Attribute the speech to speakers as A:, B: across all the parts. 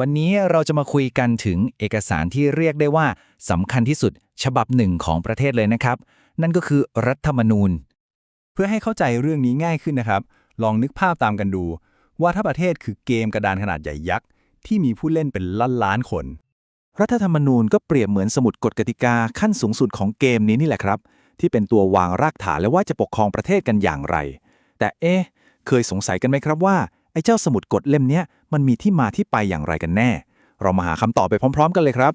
A: วันนี้เราจะมาคุยกันถึงเอกสารที่เรียกได้ว่าสำคัญที่สุดฉบับหนึ่งของประเทศเลยนะครับ นั่นก็คือรัฐธรรมนูญ
B: เพื่อให้เข้าใจเรื่องนี้ง่ายขึ้นนะครับ ลองนึกภาพตามกันดู ว่าถ้าประเทศคือเกมกระดานขนาดใหญ่ยักษ์ ที่มีผู้เล่นเป็นล้านล้านคน
C: รัฐธรรมนูญก็เปรียบเหมือนสมุดกฎกติกาขั้นสูงสุดของเกมนี้นี่แหละครับ ที่เป็นตัววางรากฐานและว่าจะปกครองประเทศกันอย่างไร แต่เอ๊ะเคยสงสัยกันไหมครับว่า ไอ้เจ้าสมุดกฎเล่มเนี้ยมันมีที่มาที่ไปอย่างไรกันแน่ เรามาหาคำตอบไปพร้อม ๆ กันเลยครับ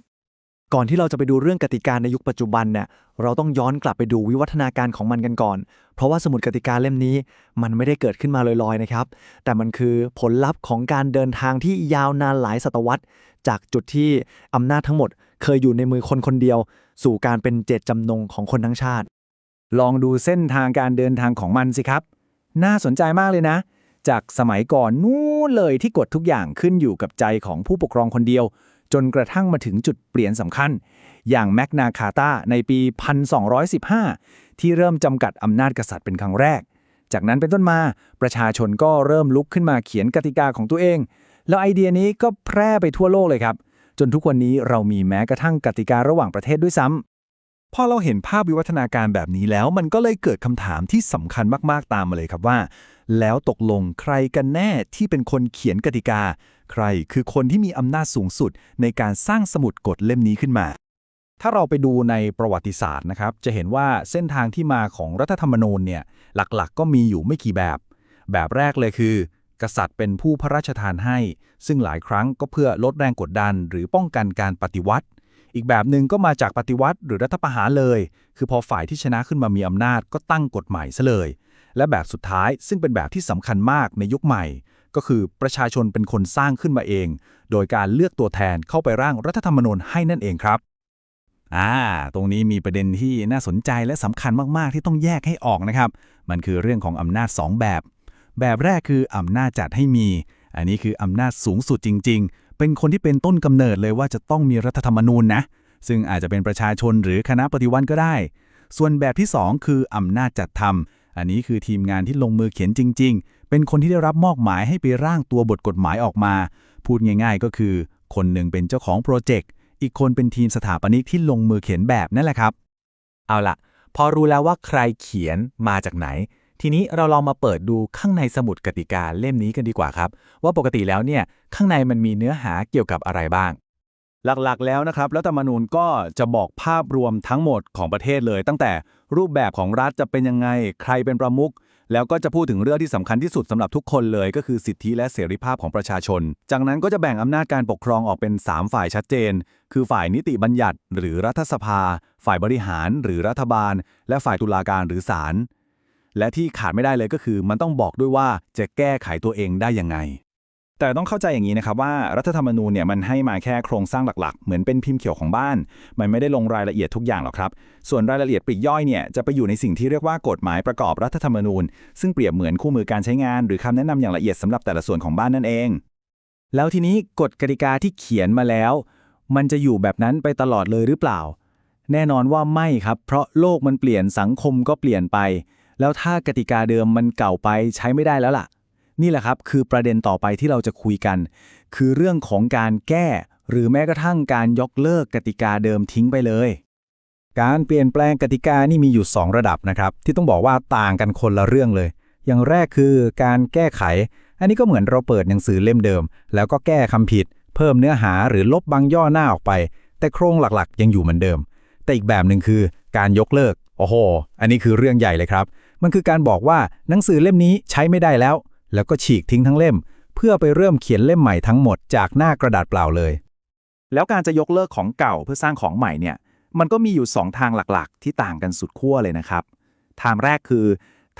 D: ก่อนที่เราจะไปดูเรื่องกติกาในยุคปัจจุบันเนี่ยเราต้องย้อนกลับไปดูวิวัฒนาการของมันกันก่อน เพราะว่าสมุดกติกาเล่มนี้ มันไม่ได้เกิดขึ้นมาลอยๆนะครับ แต่มันคือผลลัพธ์ของการเดินทางที่ยาวนานหลายศตวรรษ จากจุดที่อำนาจทั้งหมด เคยอยู่ในมือคนคนเดียว สู่การเป็นเจตจำนงของคนทั้งชาติ
A: ลองดูเส้นทางการเดินทางของมันสิครับ น่าสนใจมากเลยนะ จากสมัยก่อนนู้นเลยที่กฎทุกอย่างขึ้นอยู่กับใจของผู้ปกครองคนเดียว จนกระทั่งมาถึงจุดเปลี่ยนสำคัญ อย่างแมกนาคาตาในปี 1215 ที่เริ่มจำกัดอำนาจกษัตริย์เป็นครั้งแรก จากนั้นเป็นต้นมาประชาชนก็เริ่มลุกขึ้นมาเขียนกติกาของตัวเอง แล้วไอเดียนี้ก็แพร่ไปทั่วโลกเลยครับ จนทุกวันนี้เรามีแม้กระทั่งกติการะหว่างประเทศด้วยซ้ำ
B: พอเราเห็นภาพวิวัฒนาการแบบนี้แล้ว มันก็เลยเกิดคำถามที่สำคัญมาก ๆ ตามมาเลยครับว่า แล้วตกลงใครกันแน่ที่เป็นคนเขียนกติกา ใครคือคนที่มีอำนาจสูงสุด ในการสร้างสมุดกฎเล่มนี้ขึ้นมา
A: ถ้าเราไปดูในประวัติศาสตร์นะครับ จะเห็นว่าเส้นทางที่มาของรัฐธรรมนูญเนี่ยหลักๆก็มีอยู่ไม่กี่แบบ แบบแรกเลยคือ กษัตริย์เป็นผู้พระราชทานให้ ซึ่งหลายครั้งก็เพื่อลดแรงกดดัน หรือป้องกันการปฏิวัติ อีกแบบหนึ่งก็มาจากปฏิวัติหรือรัฐประหารเลย คือพอฝ่ายที่ชนะขึ้นมามีอำนาจก็ตั้งกฎใหม่ซะเลย และแบบสุดท้ายซึ่งเป็นแบบที่สำคัญมากในยุคใหม่ ก็คือประชาชนเป็นคนสร้างขึ้นมาเอง โดยการเลือกตัวแทนเข้าไปร่างรัฐธรรมนูญให้นั่นเองครับอ่า ตรงนี้มีประเด็นที่น่าสนใจและสำคัญมากๆ ที่ต้องแยกให้ออกนะครับ มันคือเรื่องของอำนาจ 2 แบบ แบบแรกคืออำนาจจัดให้มี อันนี้คืออำนาจสูงสุดจริง ๆ เป็นคนที่เป็นต้นกำเนิดเลยว่าจะต้องมีรัฐธรรมนูญนะ ซึ่งอาจจะเป็นประชาชนหรือคณะปฏิวัติก็ได้ ส่วนแบบที่ 2 คืออำนาจจัดทำอันนี้คือทีมงานที่ลงมือเขียนจริง ๆ เป็นคนที่ได้รับมอบหมายให้ไปร่างตัวบทกฎหมายออกมา พูดง่าย ๆ ก็คือ คนหนึ่งเป็นเจ้าของโปรเจกต์อีกคนเป็นทีมสถาปนิกที่ลงมือเขียนแบบนั่นแหละครับ
C: เอาละพอรู้แล้วว่าใครเขียนมาจากไหน ทีนี้เราลองมาเปิดดูข้างในสมุดกติกาเล่มนี้กันดีกว่าครับ ว่าปกติแล้วเนี่ยข้างในมันมีเนื้อหาเกี่ยวกับอะไรบ้าง
B: หลักๆแล้วนะครับ รัฐธรรมนูญก็จะบอกภาพรวมทั้งหมดของประเทศเลย ตั้งแต่รูปแบบของรัฐจะเป็นยังไง ใครเป็นประมุขแล้วก็จะพูดถึงเรื่องที่สำคัญที่สุดสำหรับทุกคนเลยก็คือสิทธิและเสรีภาพของประชาชน จากนั้นก็จะแบ่งอำนาจการปกครองออกเป็น 3 ฝ่ายชัดเจน คือฝ่ายนิติบัญญัติ หรือรัฐสภา ฝ่ายบริหาร หรือรัฐบาล และฝ่ายตุลาการหรือศาล และที่ขาดไม่ได้เลยก็คือมันต้องบอกด้วยว่าจะแก้ไขตัวเองได้ยังไง
E: แต่ต้องเข้าใจอย่างนี้นะครับว่ารัฐธรรมนูญเนี่ยมันให้มาแค่โครงสร้างหลักๆ เหมือนเป็นพิมพ์เขียวของบ้าน มันไม่ได้ลงรายละเอียดทุกอย่างหรอกครับ ส่วนรายละเอียดปลีกย่อยเนี่ยจะไปอยู่ในสิ่งที่เรียกว่ากฎหมายประกอบรัฐธรรมนูญ ซึ่งเปรียบเหมือนคู่มือการใช้งาน หรือคำแนะนำอย่างละเอียดสำหรับแต่ละส่วนของบ้านนั่นเอง
A: แล้วทีนี้กฎกติกาที่เขียนมาแล้ว มันจะอยู่แบบนั้นไปตลอดเลยหรือเปล่า แน่นอนว่าไม่ครับ เพราะโลกมันเปลี่ยนสังคมก็เปลี่ยนไป แล้วถ้ากติกาเดิมมันเก่าไปใช้ไม่ได้แล้วล่ะ นี่แหละครับคือประเด็นต่อไปที่เราจะคุยกัน คือเรื่องของการแก้ หรือแม้กระทั่งการยกเลิกกติกาเดิมทิ้งไปเลย
E: การเปลี่ยนแปลงกติกานี่มีอยู่ 2 ระดับนะครับ ที่ต้องบอกว่าต่างกันคนละเรื่องเลย อย่างแรกคือการแก้ไข อันนี้ก็เหมือนเราเปิดหนังสือเล่มเดิม แล้วก็แก้คำผิด เพิ่มเนื้อหาหรือลบบางย่อหน้าออกไป แต่โครงหลักๆ ยังอยู่เหมือนเดิม แต่อีกแบบหนึ่งคือ การยกเลิกโอ้โห อันนี้คือเรื่องใหญ่เลยครับ มันคือการบอกว่าหนังสือเล่มนี้ใช้ไม่ได้แล้ว แล้วก็ฉีกทิ้งทั้งเล่ม เพื่อไปเริ่มเขียนเล่มใหม่ทั้งหมดจากหน้ากระดาษเปล่าเลย แล้วการจะยกเลิกของเก่าเพื่อสร้างของใหม่เนี่ย มันก็มีอยู่ 2 ทางหลักๆ ที่ต่างกันสุดขั้วเลยนะครับ ทางแรกคือ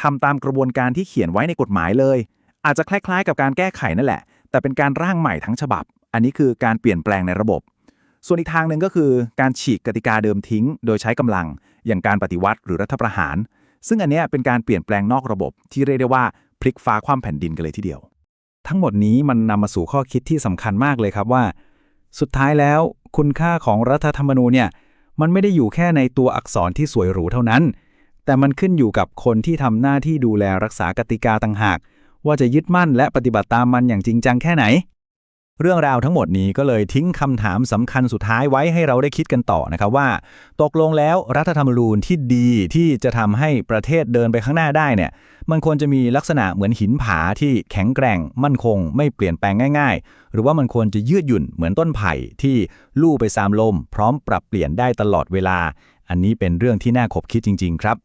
E: ทำตามกระบวนการที่เขียนไว้ในกฎหมายเลย อาจจะคล้าย ๆ กับการแก้ไขนั่นแหละ แต่เป็นการร่างใหม่ทั้งฉบับ อันนี้คือการเปลี่ยนแปลงในระบบส่วนอีกทางหนึ่งก็คือการฉีกกติกาเดิมทิ้ง โดยใช้กำลัง อย่างการปฏิวัติหรือรัฐประหาร ซึ่งอันนี้เป็นการเปลี่ยนแปลงนอกระบบที่เรียกได้ว่าพลิกฟ้าคว่ำแผ่นดินกันเลยทีเดียว
A: ทั้งหมดนี้มันนำมาสู่ข้อคิดที่สำคัญมากเลยครับว่า สุดท้ายแล้วคุณค่าของรัฐธรรมนูญเนี่ยมันไม่ได้อยู่แค่ในตัวอักษรที่สวยหรูเท่านั้น แต่มันขึ้นอยู่กับคนที่ทำหน้าที่ดูแลรักษากติกาต่างหาก ว่าจะยึดมั่นและปฏิบัติตามมันอย่างจริงจังแค่ไหน เรื่องราวทั้งหมดนี้ก็เลยทิ้งคำถามสำคัญสุดท้ายไว้ให้เราได้คิดกันต่อนะครับว่า ตกลงแล้วรัฐธรรมนูญที่ดีที่จะทำให้ประเทศเดินไปข้างหน้าได้เนี่ย มันควรจะมีลักษณะเหมือนหินผาที่แข็งแกร่ง มั่นคง ไม่เปลี่ยนแปลงง่าย ๆ หรือว่ามันควรจะยืดหยุ่นเหมือนต้นไผ่ที่ลู่ไปตามลม พร้อมปรับเปลี่ยนได้ตลอดเวลา อันนี้เป็นเรื่องที่น่าขบคิดจริง ๆ ครับ